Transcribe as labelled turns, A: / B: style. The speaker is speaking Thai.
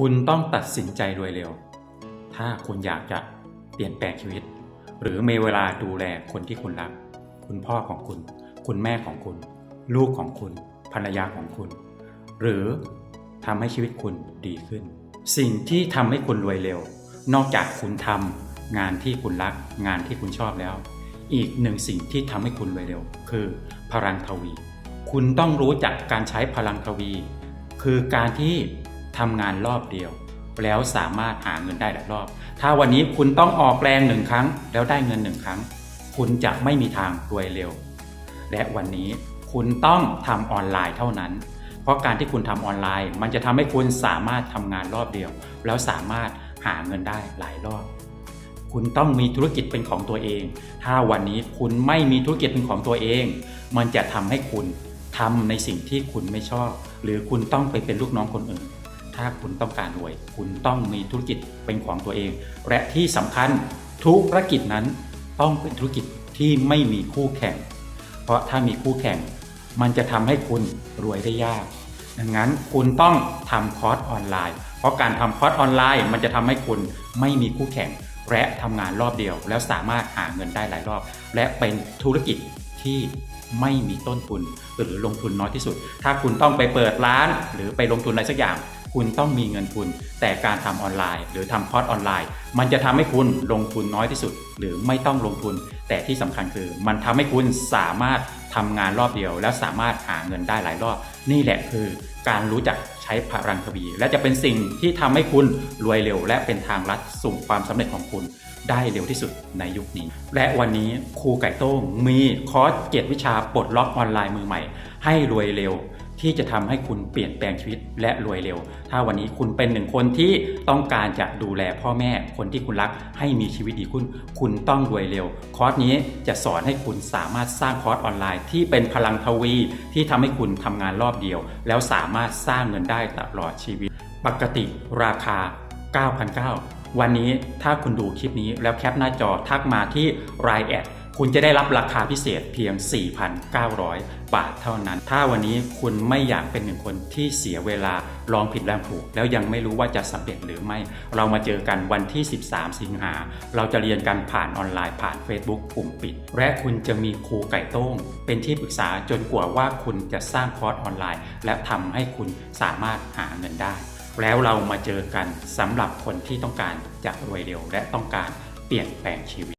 A: คุณต้องตัดสินใจรวยเร็ว ถ้าคุณอยากจะเปลี่ยนแปลงชีวิต หรือมีเวลาดูแลคนที่คุณรัก คุณพ่อของคุณ คุณแม่ของคุณ ลูกของคุณ ภรรยาของคุณ หรือทำให้ชีวิตคุณดีขึ้น สิ่งที่ทำให้คุณรวยเร็ว นอกจากคุณทำงานที่คุณรัก งานที่คุณชอบแล้ว อีกหนึ่งสิ่งที่ทำให้คุณรวยเร็ว คือพลังทวี คุณต้องรู้จักการใช้พลังทวี คือการที่ ทำงานรอบเดียว แล้วสามารถหาเงินได้หลายรอบ ถ้าวันนี้คุณต้องออกแรงหนึ่งครั้ง แล้วได้เงินหนึ่งครั้ง คุณจะไม่มีทางรวยเร็ว และวันนี้คุณต้องทำออนไลน์เท่านั้น เพราะการที่คุณทำออนไลน์ มันจะทำให้คุณสามารถทำงานรอบเดียว แล้วสามารถหาเงินได้หลายรอบ คุณต้องมีธุรกิจเป็นของตัวเอง ถ้าวันนี้คุณไม่มีธุรกิจเป็นของตัวเอง มันจะทำให้คุณทำในสิ่งที่คุณไม่ชอบ หรือคุณต้องไปเป็นลูกน้องคนอื่น ถ้าคุณต้องการรวย คุณต้องมีธุรกิจเป็นของตัวเอง และที่สำคัญธุรกิจนั้นต้องเป็นธุรกิจที่ไม่มีคู่แข่ง เพราะถ้ามีคู่แข่ง มันจะทำให้คุณรวยได้ยาก ดังนั้นคุณต้องทำคอร์สออนไลน์ เพราะการทำคอร์สออนไลน์ มันจะทำให้คุณไม่มีคู่แข่ง และทำงานรอบเดียว แล้วสามารถหาเงินได้หลายรอบ และเป็นธุรกิจที่ไม่มีต้นทุนหรือลงทุนน้อยที่สุด ถ้าคุณต้องไปเปิดร้าน หรือไปลงทุนอะไรสักอย่าง คุณต้องมีเงินทุน แต่การทำออนไลน์ หรือทำคอร์สออนไลน์ มันจะทำให้คุณลงทุนน้อยที่สุด หรือไม่ต้องลงทุน แต่ที่สำคัญคือ มันทำให้คุณสามารถทำงานรอบเดียว แล้วสามารถหาเงินได้หลายรอบ นี่แหละคือการรู้จักใช้พลังทวี และจะเป็นสิ่งที่ทำให้คุณรวยเร็ว และเป็นทางลัดสู่ความสำเร็จของคุณได้เร็วที่สุดในยุคนี้ และวันนี้ครูไก่โต้งมีคอร์สเจ็ดวิชาปลดล็อกออนไลน์มือใหม่ ให้รวยเร็ว ที่จะทำให้คุณเปลี่ยนแปลงชีวิตและรวยเร็ว ถ้าวันนี้คุณเป็นหนึ่งคนที่ต้องการจะดูแลพ่อแม่คนที่คุณรักให้มีชีวิตดีขึ้น คุณต้องรวยเร็ว คอร์สนี้จะสอนให้คุณสามารถสร้างคอร์สออนไลน์ที่เป็นพลังทวี ที่ทำให้คุณทำงานรอบเดียว แล้วสามารถสร้างเงินได้ตลอดชีวิต ปกติราคา 9,900วันนี้ถ้าคุณดูคลิปนี้แล้วแคปหน้าจอทักมาที่รายแอด คุณจะได้รับราคาพิเศษเพียง 4,900 บาทเท่านั้น ถ้าวันนี้คุณไม่อยากเป็นหนึ่งคนที่เสียเวลาลองผิดลองถูก แล้วยังไม่รู้ว่าจะสำเร็จหรือไม่ เรามาเจอกันวันที่ 13 สิงหา เราจะเรียนกันผ่านออนไลน์ผ่าน Facebook กลุ่มปิด และคุณจะมีครูไก่โต้ง เป็นที่ปรึกษาจนกว่าว่าคุณจะสร้างคอร์สออนไลน์ และทำให้คุณสามารถหาเงินได้ แล้วเรามาเจอกันสำหรับคนที่ต้องการจะรวยเร็วและต้องการเปลี่ยนแปลงชีวิต